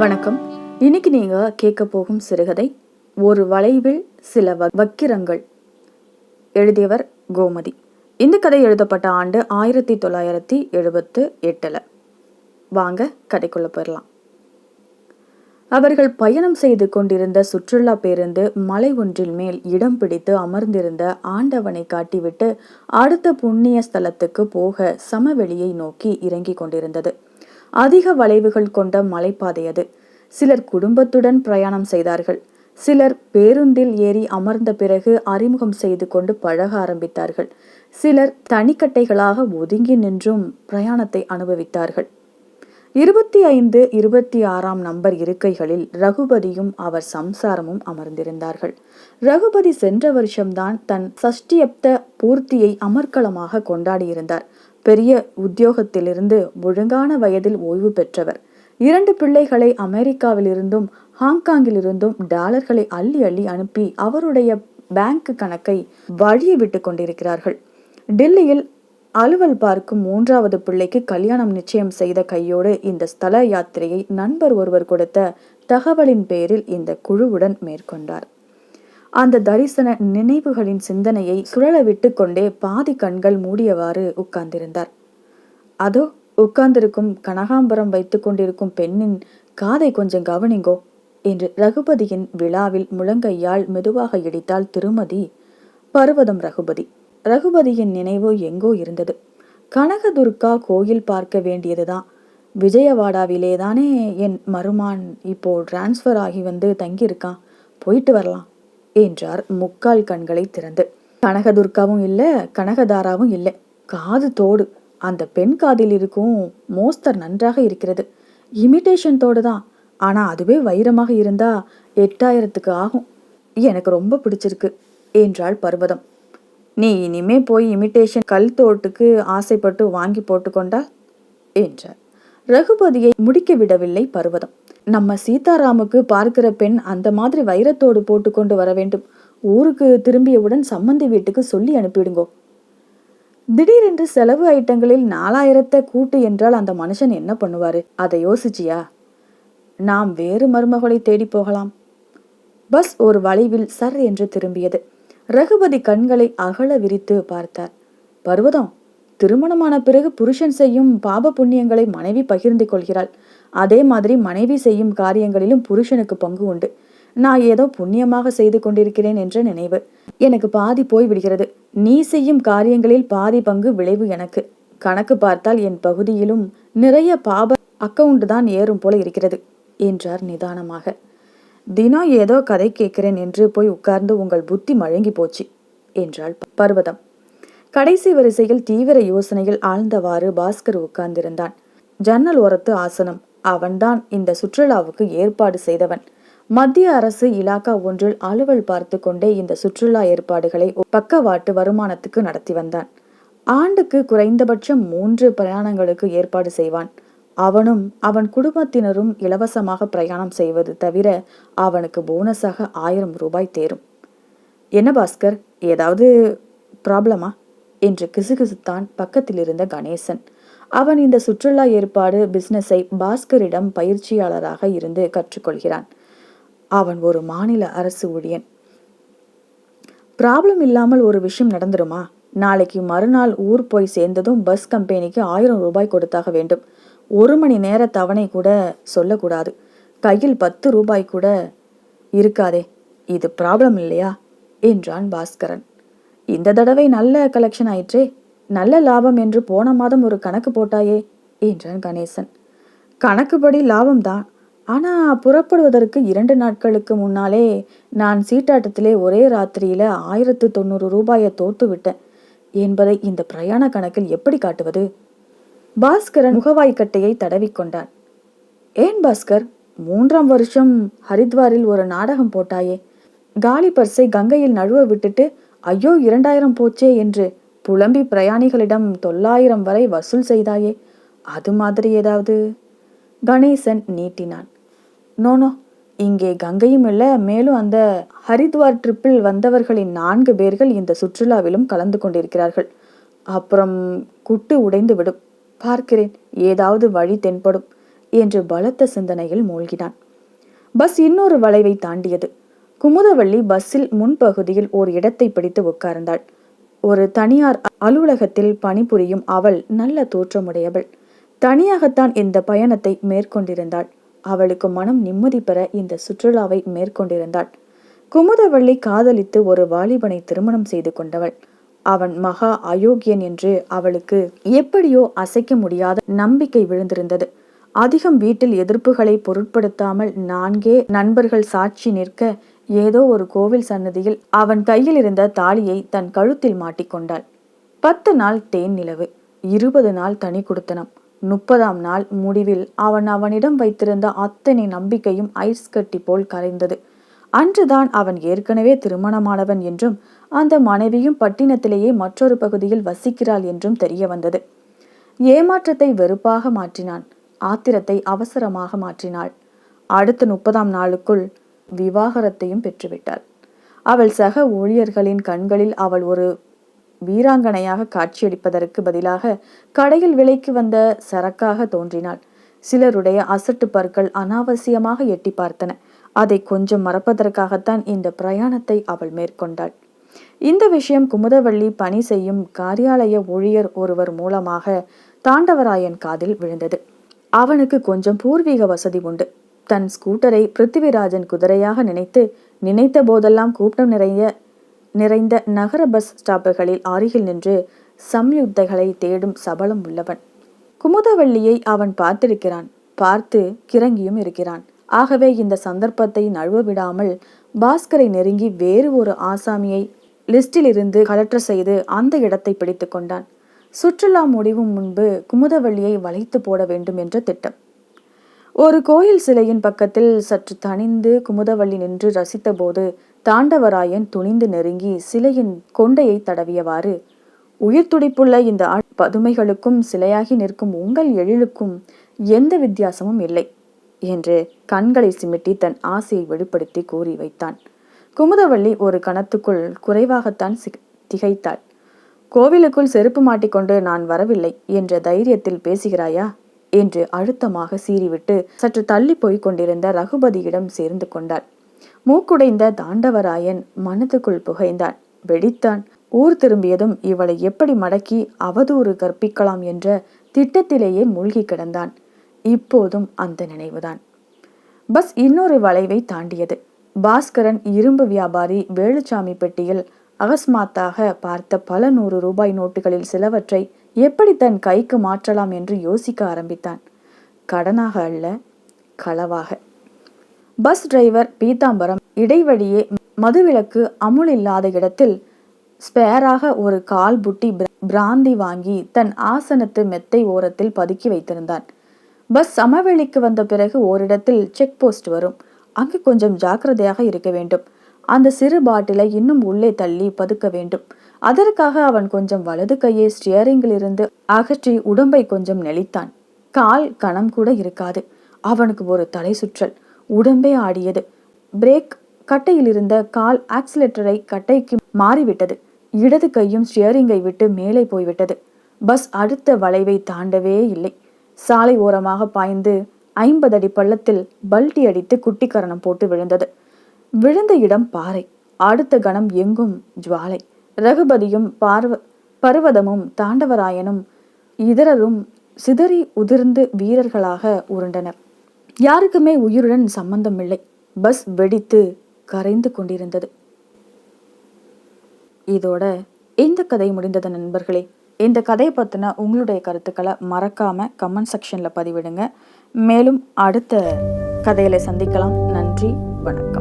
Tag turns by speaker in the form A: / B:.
A: வணக்கம். இன்னைக்கு நீங்க கேட்க போகும் சிறுகதை ஒரு வளைவில் சில வக்கிரங்கள். எழுதியவர் கோமதி. இந்த கதை எழுதப்பட்ட ஆண்டு ஆயிரத்தி தொள்ளாயிரத்தி எழுபத்து எட்டுல. வாங்க கதைக்குள்ள போயிடலாம் அவர்கள் பயணம் செய்து கொண்டிருந்த சுற்றுலா பேருந்து மலை ஒன்றில் மேல் இடம் பிடித்து அமர்ந்திருந்த ஆண்டவனை காட்டிவிட்டு அடுத்த புண்ணிய ஸ்தலத்துக்கு போக சமவெளியை நோக்கி இறங்கிக் கொண்டிருந்தது. அதிக வளைவுகள் கொண்ட மலைப்பாதை அது சிலர் குடும்பத்துடன் பிரயாணம் செய்தார்கள். சிலர் பேருந்தில் ஏறி அமர்ந்த பிறகு அறிமுகம் செய்து கொண்டு பழக ஆரம்பித்தார்கள். சிலர் தனிக்கட்டைகளாக ஒதுங்கி நின்றும் பிரயாணத்தை அனுபவித்தார்கள். இருபத்தி ஐந்து இருபத்தி ஆறாம் நம்பர் இருக்கைகளில் ரகுபதியும் அவர் சம்சாரமும் அமர்ந்திருந்தார்கள். ரகுபதி சென்ற வருஷம்தான் தன் சஷ்டியப்த பூர்த்தியை அமர்க்களமாக கொண்டாடியிருந்தார். பெரிய உத்தியோகத்திலிருந்து ஒழுங்கான வயதில் ஓய்வு பெற்றவர். இரண்டு பிள்ளைகளை அமெரிக்காவிலிருந்தும் ஹாங்காங்கிலிருந்தும் டாலர்களை அள்ளி அள்ளி அனுப்பி அவருடைய பேங்க் கணக்கை வழிய விட்டு கொண்டிருக்கிறார்கள். டெல்லியில் அலுவல் பார்க்கும் மூன்றாவது பிள்ளைக்கு கல்யாணம் நிச்சயம் செய்த கையோடு இந்த ஸ்தல யாத்திரையை நண்பர் ஒருவர் கொடுத்த தகவலின் பேரில் இந்த குழுவுடன் மேற்கொண்டார். அந்த தரிசன நினைவுகளின் சிந்தனையை சுழல விட்டு கொண்டே பாதி கண்கள் மூடியவாறு உட்கார்ந்திருந்தார். அதோ உட்கார்ந்திருக்கும் கனகாம்பரம் வைத்துக் கொண்டிருக்கும் பெண்ணின் காதை கொஞ்சம் கவனிங்கோ என்று ரகுபதியின் விழாவில் முழங்கையால் மெதுவாக இடித்தாள் திருமதி பர்வதம் ரகுபதி. ரகுபதியின் நினைவு எங்கோ இருந்தது. கனகதுர்கா கோயில் பார்க்க வேண்டியதுதான். விஜயவாடாவிலே தானே என் மருமான் இப்போ டிரான்ஸ்ஃபர் ஆகி வந்து தங்கியிருக்கான். போயிட்டு வரலாம். என்றார் முக்கால் கண்களை திறந்து. கனகதுர்காவும் இல்லை கனகதாராவும் இல்லை. காது தோடு. அந்த பெண் காதில் இருக்கும் மோஸ்தர் நன்றாக இருக்கிறது. இமிட்டேஷன் தோடு தான். ஆனால் அதுவே வைரமாக இருந்தா எட்டாயிரத்துக்கு ஆகும். எனக்கு ரொம்ப பிடிச்சிருக்கு என்றாள் பர்வதம். நீ இனிமே போய் இமிட்டேஷன் கல் தோட்டுக்கு ஆசைப்பட்டு வாங்கி போட்டுக்கொண்டா? என்றார். ரகுபதியை முடிக்க விடவில்லை பர்வதம். நம்ம சீதாராமுக்கு பார்க்கிற பெண் அந்த மாதிரி வைரத்தோடு போட்டுக்கொண்டு வர வேண்டும். ஊருக்கு திரும்பியவுடன் சம்மந்தி வீட்டுக்கு சொல்லி அனுப்பிடுங்கோ. திடீரென்று செலவு ஐட்டங்களில் நாலாயிரத்தை கூட்டு என்றால் அந்த மனுஷன் என்ன பண்ணுவாரு? அதை யோசிச்சியா? நாம் வேறு மருமகளை தேடி போகலாம். பஸ் ஒரு வளைவில் சர் என்று திரும்பியது. ரகுபதி கண்களை அகல விரித்து பார்த்தார். பர்வதம் திருமணமான பிறகு புருஷன் செய்யும் பாப புண்ணியங்களை மனைவி பகிர்ந்து கொள்கிறாள். அதே மாதிரி மனைவி செய்யும் காரியங்களிலும் புருஷனுக்கு பங்கு உண்டு. நான் ஏதோ புண்ணியமாக செய்து கொண்டிருக்கிறேன் என்ற நினைவு. எனக்கு பாதி போய் விடுகிறது. நீ செய்யும் காரியங்களில் பாதி பங்கு விளைவு எனக்கு. கணக்கு பார்த்தால் என் பகுதியிலும் நிறைய பாப அக்கவுண்ட் தான் ஏறும் போல இருக்கிறது என்றார் நிதானமாக. தினம் ஏதோ கதை கேட்கிறேன் என்று போய் உட்கார்ந்து உங்கள் புத்தி மழங்கி போச்சு என்றாள் பர்வதம். கடைசி வரிசையில் தீவிர யோசனையில் ஆழ்ந்தவாறு பாஸ்கர் உட்கார்ந்திருந்தான். ஜன்னல் ஓரத்து ஆசனம் அவன்தான் இந்த சுற்றுலாவுக்கு ஏற்பாடு செய்தவன். மத்திய அரசு இலாக்கா ஒன்றில் அலுவல் பார்த்து கொண்டே இந்த சுற்றுலா ஏற்பாடுகளை பக்கவாட்டு வருமானத்துக்கு நடத்தி வந்தான். ஆண்டுக்கு குறைந்தபட்சம் மூன்று பிரயாணங்களுக்கு ஏற்பாடு செய்வான். அவனும் அவன் குடும்பத்தினரும் இலவசமாக பிரயாணம் செய்வது தவிர அவனுக்கு போனஸாக ஆயிரம் ரூபாய் தேரும். என்ன பாஸ்கர் ஏதாவது ப்ராப்ளமா என்று கிசுகிசுத்தான் பக்கத்தில் இருந்த கணேசன். அவன் இந்த சுற்றுலா ஏற்பாடு பிசினஸை பாஸ்கரிடம் பயிற்சியாளராக இருந்து கற்றுக்கொள்கிறான். அவன் ஒரு மாநில அரசு ஊழியன். ப்ராப்ளம் இல்லாமல் ஒரு விஷயம் நடந்துருமா? நாளைக்கு மறுநாள் ஊர் போய் சேர்ந்ததும் பஸ் கம்பெனிக்கு ஆயிரம் ரூபாய் கொடுத்தாக வேண்டும். ஒரு மணி நேர தவணை கூட சொல்லக்கூடாது. கையில் பத்து ரூபாய் கூட இருக்காதே. இது ப்ராப்ளம் இல்லையா? என்றான் பாஸ்கரன். இந்த தடவை நல்ல கலெக்ஷன் ஆயிற்றே. நல்ல லாபம் என்று போன மாதம் ஒரு கணக்கு போட்டாயே என்றான் கணேசன். கணக்குப்படி லாபம்தான். ஆனா புறப்படுவதற்கு இரண்டு நாட்களுக்கு முன்னாலே நான் சீட்டாட்டத்திலே ஒரே ராத்திரியில ஆயிரத்து தொண்ணூறு ரூபாயை தோத்து விட்டேன். என்பதை இந்த பிரயாண கணக்கில் எப்படி காட்டுவது? பாஸ்கரன் முகவாய்க்கட்டையை தடவிக்கொண்டான் ஏன் பாஸ்கர்? மூன்றாம் வருஷம் ஹரித்வாரில் ஒரு நாடகம் போட்டாயே. காலி பர்ஸை கங்கையில் நழுவ விட்டுட்டு ஐயோ இரண்டாயிரம் போச்சே என்று புலம்பி பிரயாணிகளிடம் தொள்ளாயிரம் வரை வசூல் செய்தாயே. அது மாதிரி ஏதாவது? கணேசன் நீட்டினான். நோனோ இங்கே கங்கையும் இல்லை மேலும் அந்த ஹரித்வார் ட்ரிப்பில் வந்தவர்களின் நான்கு பேர்கள் இந்த சுற்றுலாவிலும் கலந்து கொண்டிருக்கிறார்கள். அப்புறம் குட்டு உடைந்து விடும். பார்க்கிறேன் ஏதாவது வழி தென்படும் என்று பலத்த சிந்தனையில் மூழ்கினான். பஸ் இன்னொரு வளைவை தாண்டியது. குமுதவள்ளி பஸ்ஸில் முன்பகுதியில் ஓர் இடத்தை பிடித்து உட்கார்ந்தாள். ஒரு தனியார் அலுவலகத்தில் பணிபுரியும் அவள் நல்ல தோற்றமுடையவள். தனியாகத்தான் இந்த பயணத்தை மேற்கொண்டிருந்தாள். அவளுக்கு மனம் நிம்மதி பெற இந்த சுற்றுலாவை மேற்கொண்டிருந்தாள். குமுதவள்ளி காதலித்து ஒரு வாலிபனை திருமணம் செய்து கொண்டவள். அவன் மகா அயோக்கியன் என்று அவளுக்கு எப்படியோ அசைக்க முடியாத நம்பிக்கை விழுந்திருந்தது. அதிகம் வீட்டில் எதிர்ப்புகளை பொருட்படுத்தாமல் நான்கே நண்பர்கள் சாட்சி நிற்க ஏதோ ஒரு கோவில் சன்னதியில் அவன் கையில் இருந்த தாலியை தன் கழுத்தில் மாட்டிக்கொண்டாள் பத்து நாள் தேன் நிலவு இருபது நாள் தனி கொடுத்தனம் முப்பதாம் நாள் முடிவில் அவன் அவனிடம் வைத்திருந்த அத்தனை நம்பிக்கையும் ஐஸ் கட்டி போல் கரைந்தது. அன்றுதான் அவன் ஏற்கனவே திருமணமானவன் என்றும் அந்த மனைவியும் பட்டினத்திலேயே மற்றொரு பகுதியில் வசிக்கிறாள் என்றும் தெரிய வந்தது. ஏமாற்றத்தை வெறுப்பாக மாற்றினான் ஆத்திரத்தை அவசரமாக மாற்றினாள். அடுத்த முப்பதாம் நாளுக்குள் விவாகரத்தையும் பெற்றுவிட்டாள். அவள் சக ஊழியர்களின் கண்களில் அவள் ஒரு வீராங்கனையாக காட்சியளிப்பதற்கு பதிலாக கடையில் விலைக்கு வந்த சரக்காக தோன்றினாள். சிலருடைய அசட்டு பற்கள் அனாவசியமாக எட்டி பார்த்தன. அதை கொஞ்சம் மறப்பதற்காகத்தான் இந்த பிரயாணத்தை அவள் மேற்கொண்டாள். இந்த விஷயம் குமுதவள்ளி பணி செய்யும் காரியாலய ஊழியர் ஒருவர் மூலமாக தாண்டவராயன் காதில் விழுந்தது. அவனுக்கு கொஞ்சம் பூர்வீக வசதி உண்டு. தன் ஸ்கூட்டரை பிருத்திவிராஜன் குதிரையாக நினைத்து நினைத்த போதெல்லாம் கூட்டம் நிறைய நிறைந்த நகர பஸ் ஸ்டாப்புகளில் அருகில் நின்று சம்யுக்தைகளை தேடும் சபலம் உள்ளவன். குமுதவள்ளியை அவன் பார்த்திருக்கிறான். பார்த்து கிறங்கியும் இருக்கிறான். ஆகவே இந்த சந்தர்ப்பத்தை நழுவ விடாமல் பாஸ்கரை நெருங்கி வேறு ஒரு ஆசாமியை லிஸ்டிலிருந்து கலற்ற செய்து அந்த இடத்தை பிடித்து கொண்டான். சுற்றுலா முடிவும் முன்பு குமுதவள்ளியை வளைத்து போட வேண்டும் என்ற திட்டம். ஒரு கோயில் சிலையின் பக்கத்தில் சற்று தனிந்து குமுதவள்ளி நின்று ரசித்தபோது தாண்டவராயன் துணிந்து நெருங்கி சிலையின் கொண்டையை தடவியவாறு உயிர் துடிப்புள்ள இந்த பதுமைகளுக்கும் சிலையாகி நிற்கும் உங்கள் எழிலுக்கும் எந்த வித்தியாசமும் இல்லை என்று கண்களை சிமிட்டி தன் ஆசையை வெளிப்படுத்தி கூறி வைத்தான். குமுதவள்ளி ஒரு கணத்துக்குள் குறைவாகத்தான் திகைத்தாள். கோவிலுக்குள் செருப்பு மாட்டிக்கொண்டு நான் வரவில்லை என்ற தைரியத்தில் பேசுகிறாயா? என்று அழுத்தமாக சீறிவிட்டு சற்று தள்ளி போய்க் கொண்டிருந்த ரகுபதியிடம் சேர்ந்து கொண்டாள். மூக்குடைந்த தாண்டவராயன் மனதுக்குள் புகைந்தான். வெடித்தான். ஊர் திரும்பியதும் இவளை எப்படி மடக்கி அவதூறு கற்பிக்கலாம் என்ற திட்டத்திலேயே மூழ்கி கிடந்தான். இப்போதும் அந்த நினைவுதான். பஸ் இன்னொரு வளைவை தாண்டியது. பாஸ்கரன் இரும்பு வியாபாரி வேலுச்சாமி பெட்டியில் அகஸ்மாத்தாக பார்த்த பல நூறு ரூபாய் நோட்டுகளில் சிலவற்றை எப்படி தன் கைக்கு மாற்றலாம் என்று யோசிக்க ஆரம்பித்தான். கடனாக அல்ல களவாக. பஸ் டிரைவர் பீதாம்பரம் இடைவழியே மதுவிலக்கு அமுல் இல்லாத இடத்தில் ஸ்பேராக ஒரு கால் புட்டி பிராந்தி வாங்கி தன் ஆசனத்து மெத்தை ஓரத்தில் பதுக்கி வைத்திருந்தான். பஸ் சமவெளிக்கு வந்த பிறகு ஓரிடத்தில் செக் போஸ்ட் வரும். அங்கு கொஞ்சம் ஜாக்கிரதையாக இருக்க வேண்டும். அந்த சிறு பாட்டிலை இன்னும் உள்ளே தள்ளி பதுக்க வேண்டும். அதற்காக அவன் கொஞ்சம் வலது கையை ஸ்டியரிங்கிலிருந்து அகற்றி உடம்பை கொஞ்சம் நெளித்தான். கால் கணம் கூட இருக்காது. அவனுக்கு ஒரு தலை சுற்றல். உடம்பே ஆடியது. பிரேக் கட்டையில் இருந்த கால் ஆக்சிலேட்டரை கட்டைக்கு மாறிவிட்டது. இடது கையும் ஸ்டியரிங்கை விட்டு மேலே போய்விட்டது. பஸ் அடுத்த வளைவை தாண்டவே இல்லை. சாலை ஓரமாக பாய்ந்து ஐம்பது அடி பள்ளத்தில் பல்டி அடித்து குட்டிக்கரணம் போட்டு விழுந்தது. விழுந்த இடம் பாறை. அடுத்த கணம் எங்கும் ஜுவாலை. ரகுபதியும் பார்வ பருவதமும் தாண்டவராயனும் இதரரும் சிதறி உதிர்ந்து வீரர்களாக உருண்டனர். யாருக்குமே உயிருடன் சம்பந்தமில்லை. பஸ் வெடித்து கரைந்து கொண்டிருந்தது. இதோட இந்த கதை முடிந்தது நண்பர்களே. இந்த கதையை பற்றின உங்களுடைய கருத்துக்களை மறக்காமல் கமெண்ட் செக்ஷனில் பதிவிடுங்க. மேலும் அடுத்த கதையில் சந்திக்கலாம். நன்றி வணக்கம்.